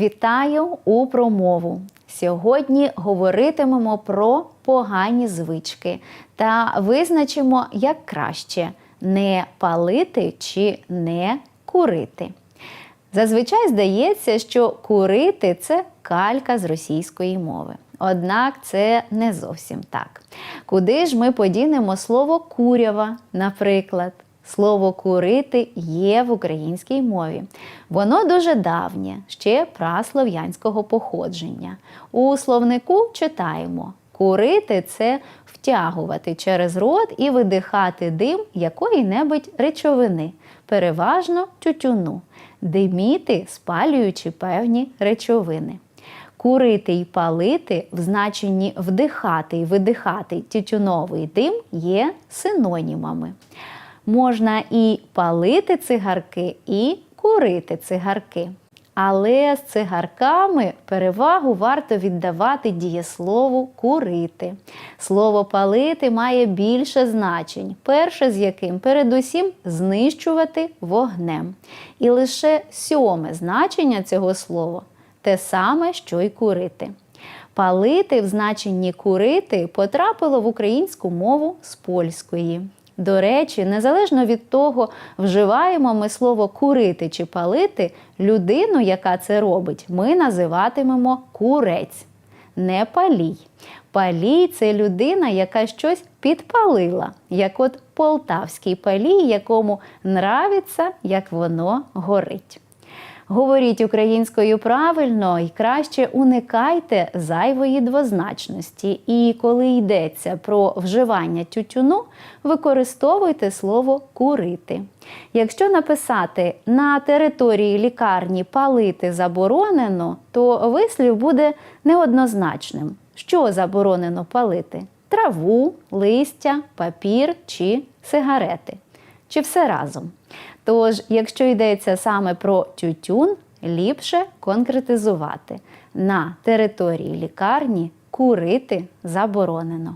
Вітаю у промову. Сьогодні говоритимемо про погані звички та визначимо, як краще не палити чи не курити. Зазвичай здається, що курити це калька з російської мови. Однак це не зовсім так. Куди ж ми подінемо слово курява, наприклад? Слово курити є в українській мові. Воно дуже давнє, ще праслов'янського походження. У словнику читаємо: курити це втягувати через рот і видихати дим якої-небудь речовини, переважно тютюну, диміти, спалюючи певні речовини. Курити й палити в значенні вдихати й видихати тютюновий дим є синонімами. Можна і палити цигарки, і курити цигарки. Але з цигарками перевагу варто віддавати дієслову курити. Слово палити має більше значень, перше з яким передусім знищувати вогнем. І лише сьоме значення цього слова те саме, що й курити. Палити в значенні курити потрапило в українську мову з польської. До речі, незалежно від того, вживаємо ми слово курити чи палити, людину, яка це робить, ми називатимемо курець. Не палій. Палій це людина, яка щось підпалила, як от полтавський палій, якому нравиться, як воно горить. Говоріть українською правильно і краще уникайте зайвої двозначності. І коли йдеться про вживання тютюну, використовуйте слово курити. Якщо написати на території лікарні палити заборонено, то вислів буде неоднозначним. Що заборонено палити? Траву, листя, папір чи сигарети. Чи все разом? Тож, якщо йдеться саме про тютюн, ліпше конкретизувати. На території лікарні курити заборонено.